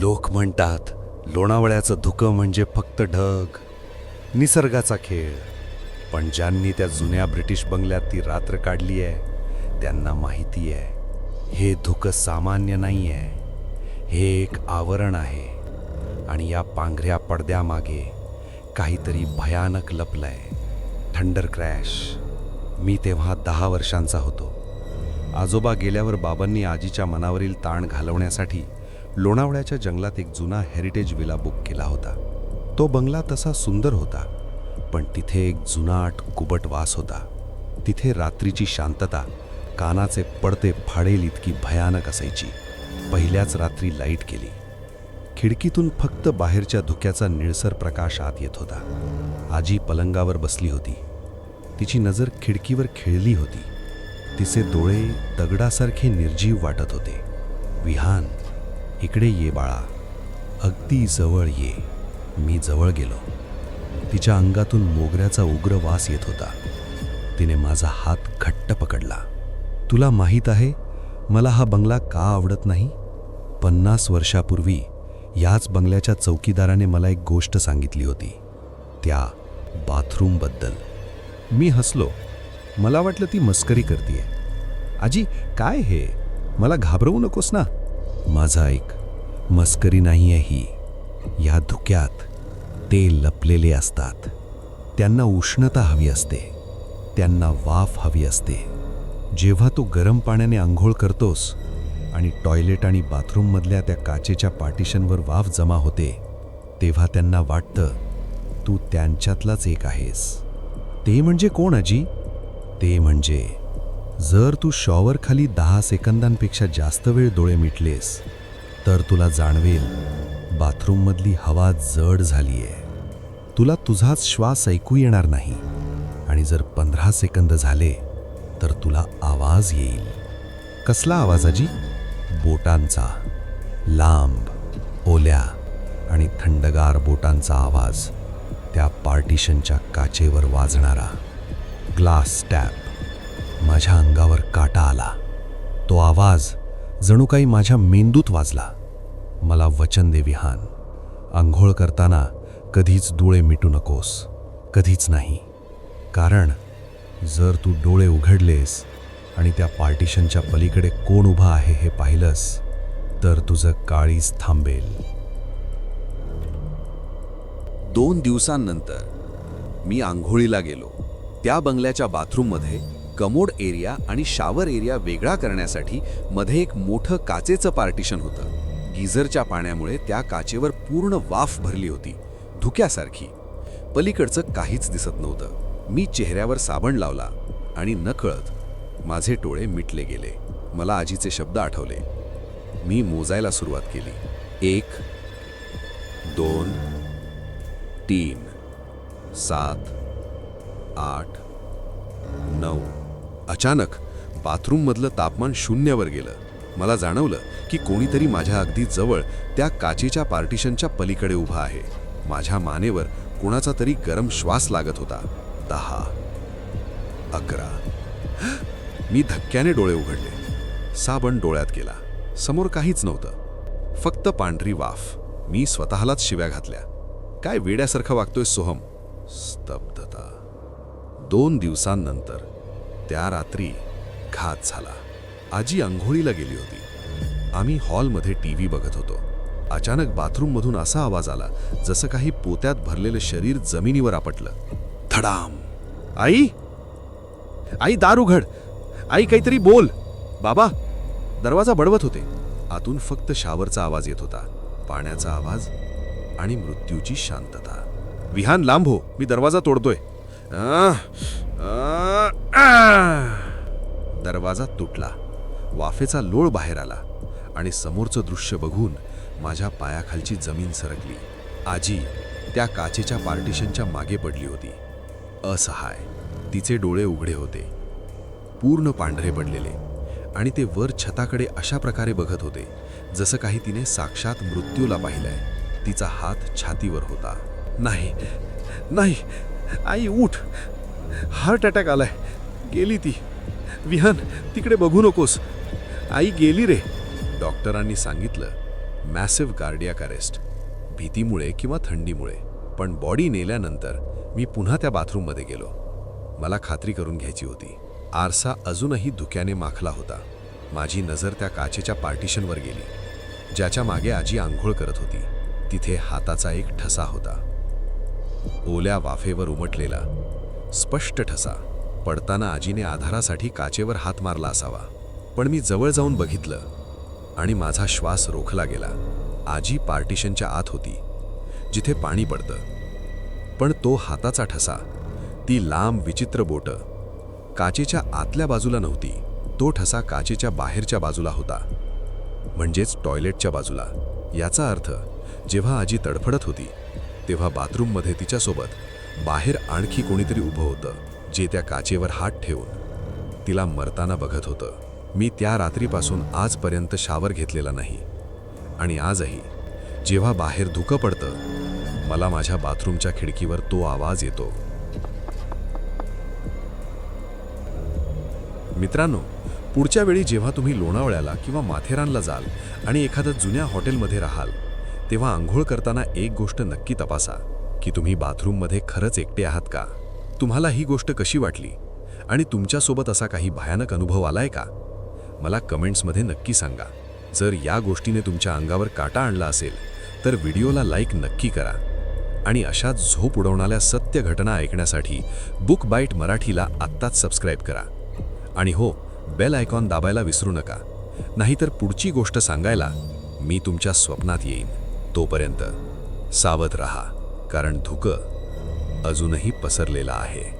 लोक म्हणतात लोणावळ्याचं धुकं म्हणजे फक्त ढग निसर्गाचा खेळ. पण ज्यांनी त्या जुन्या ब्रिटिश बंगल्यात ती रात्र काढली आहे त्यांना माहिती आहे हे धुकं सामान्य नाही आहे. हे एक आवरण आहे. आणि या पांघऱ्या पडद्यामागे काहीतरी भयानक लपलंय. Thunder crash. मी तेव्हा दहा वर्षांचा होतो. आजोबा गेल्यावर बाबांनी आजीच्या मनावरील ताण घालवण्यासाठी लोणावळ्याच्या जंगलात एक जुना हेरिटेज विला बुक केला होता. तो बंगला तसा सुंदर होता पण तिथे एक जुनाट कुबट वास होता. तिथे रात्रीची शांतता कानाचे पडते फाडेल इतकी भयानक असायची. पहिल्याच रात्री लाइट केली. खिडकीतून फक्त बाहेरच्या धुक्याचा निळसर प्रकाश आत येत होता. आजी पलंगावर बसली होती. तिची नजर खिडकीवर खेळली होती. तिचे डोळे दगडासारखे निर्जीव वाटत होते. विहान इकडे ये बाळा. अगदी जवळ ये. मी जवळ गेलो. तिच्या अंगातून मोगऱ्याचा उग्र वास येत होता. तिने माझा हात घट्ट पकडला. तुला माहीत आहे मला हा बंगला का आवडत नाही? पन्नास वर्षापूर्वी याच बंगल्याच्या चौकीदाराने मला एक गोष्ट सांगितली होती. त्या बाथरूमबद्दल. मी हसलो. मला वाटलं ती मस्करी करतीये. आजी काय हे? मला घाबरवू नकोस ना. माझा ऐक मस्करी नाही आहे ही. या धुक्यात ते लपलेले असतात. त्यांना उष्णता हवी असते. त्यांना वाफ हवी असते. जेव्हा तू गरम पाण्याने आंघोळ करतोस आणि टॉयलेट आणि बाथरूममधल्या त्या काचेच्या पार्टिशनवर वाफ जमा होते तेव्हा त्यांना वाटतं तू त्यांच्यातलाच एक आहेस. ते म्हणजे कोण अजी ते म्हणजे जर तू शॉवर खाली दहा सेकंदांपेक्षा जास्त वेळ डोळे मिटलेस तर तुला जाणवेल बाथरूममधली हवा जड झाली आहे तुला तुझाच श्वास ऐकू येणार नाही. आणि जर पंधरा सेकंद झाले तर तुला आवाज येईल. कसला आवाज अजी बोटांचा. लांब ओल्या आणि थंडगार बोटांचा आवाज. त्या पार्टिशनच्या काचेवर वाजणारा. Glass tap. माझ्या अंगावर काटा आला. तो आवाज जणू काही माझ्या मेंदूत वाजला. मला वचन दे विहान. आंघोळ करताना कधीच डोळे मिटू नकोस. कधीच नाही. कारण जर तू डोळे उघडलेस आणि त्या पार्टिशनच्या पलीकडे कोण उभा आहे हे पाहिलंस तर तुझं काळीच थांबेल. दोन दिवसांनंतर मी आंघोळीला गेलो. त्या बंगल्याच्या बाथरूममध्ये कमोड एरिया आणि शावर एरिया वेगळा करण्यासाठी मध्ये एक मोठं काचेचं पार्टिशन होतं. गिझरच्या पाण्यामुळे त्या काचेवर पूर्ण वाफ भरली होती धुक्यासारखी. पलीकडचं काहीच दिसत नव्हतं. मी चेहऱ्यावर साबण लावला आणि नकळत माझे टोळे मिटले गेले. मला आजीचे शब्द आठवले. मी मोजायला सुरुवात केली. एक दोन तीन सात आठ नऊ. अचानक बाथरूममधलं तापमान शून्यावर गेलं. मला जाणवलं की कोणीतरी माझ्या अगदी जवळ त्या काचेच्या पार्टिशनच्या पलीकडे उभा आहे. माझ्या मानेवर कुणाचा तरी गरम श्वास लागत होता. दहा अकरा. मी धक्क्याने डोळे उघडले. साबण डोळ्यात गेला. समोर काहीच नव्हतं. फक्त पांढरी वाफ. मी स्वतःलाच शिव्या घातल्या. काय वेड्यासारखं वागतोय सोहम? स्तब्धता. दोन दिवसांनंतर त्या रात्री घात झाला. आजी आंघोळीला गेली होती. आम्ही हॉलमध्ये टी व्ही बघत होतो. अचानक बाथरूममधून असा आवाज आला जसं काही पोत्यात भरलेलं शरीर जमिनीवर आपटलं. धडाम! आई! आई दार उघड! आई काहीतरी बोल! बाबा! दरवाजा बडवत होते. आतून फक्त शावरचा आवाज येत होता. पाण्याचा आवाज आणि मृत्यूची शांतता. विहान लांब हो. मी दरवाजा तोडतोय. दरवाजा तुटला. वाफेचा लोळ बाहेर आला आणि समोरचं दृश्य बघून माझ्या पायाखालची जमीन सरकली. आजी त्या काचेच्या पार्टिशनच्या मागे पडली होती. असहाय तिचे डोळे उघडे होते. पूर्ण पांढरे पडलेले आणि ते वर छताकडे अशा प्रकारे बघत होते जसं काही तिने साक्षात मृत्यूला पाहिलंय. तिचा हात छातीवर होता. नाही नाही आई उठ. हार्ट अटॅक आलाय. गेली ती. विहान तिकडे बघू नकोस. आई गेली रे. डॉक्टरांनी सांगितलं मॅसिव्ह कार्डियाक अरेस्ट. भीतीमुळे किंवा थंडीमुळे. पण बॉडी नेल्यानंतर मी पुन्हा त्या बाथरूममध्ये गेलो. मला खात्री करून घ्यायची होती. आरसा अजूनही धुक्याने माखला होता. माझी नजर त्या काचेच्या पार्टिशनवर गेली. ज्याच्या मागे आजी आंघोळ करत होती. तिथे हाताचा एक ठसा होता. ओल्या वाफेवर उमटलेला स्पष्ट ठसा. पडताना आजीने आधारासाठी काचेवर हात मारला असावा. पण मी जवळ जाऊन बघितलं आणि माझा श्वास रोखला गेला. आजी पार्टिशनच्या आत होती जिथे पाणी पडतं. पण तो हाताचा ठसा ती लांब विचित्र बोटं काचेच्या आतल्या बाजूला नव्हती. तो ठसा काचेच्या बाहेरच्या बाजूला होता. म्हणजेच टॉयलेटच्या बाजूला. याचा अर्थ जेव्हा आजी तडफडत होती तेव्हा बाथरूममध्ये तिच्यासोबत बाहेर आणखी कोणीतरी उभं होतं. जे त्या काचेवर हात ठेवून तिला मरताना बघत होतं. मी त्या रात्रीपासून आजपर्यंत शावर घेतलेला नाही. आणि आजही जेव्हा बाहेर धुकं पडतं मला माझ्या बाथरूमच्या खिडकीवर तो आवाज येतो. मित्रांनो पुढच्या वेळी जेव्हा तुम्ही लोणावळ्याला किंवा माथेरानला जाल आणि एखाद्या जुन्या हॉटेलमध्ये राहाल तेव्हा आंघोळ करताना एक गोष्ट नक्की तपासा की तुम्ही बाथरूममध्ये खरंच एकटे आहात का? तुम्हाला ही गोष्ट कशी वाटली? आणि तुमच्यासोबत असा काही भयानक अनुभव आलाय का? मला कमेंट्समध्ये नक्की सांगा. जर या गोष्टीने तुमच्या अंगावर काटा आणला असेल तर व्हिडिओला लाईक नक्की करा. आणि अशा झोप उडवणाऱ्या सत्य घटना ऐकण्यासाठी बुक बाईट मराठीला आत्ताच सबस्क्राईब करा. आणि हो बेल आयकॉन दाबायला विसरू नका. नाहीतर पुढची गोष्ट सांगायला मी तुमच्या स्वप्नात येईन. तोपर्यंत सावध रहा कारण धुकं अजूनही पसरलेलं आहे.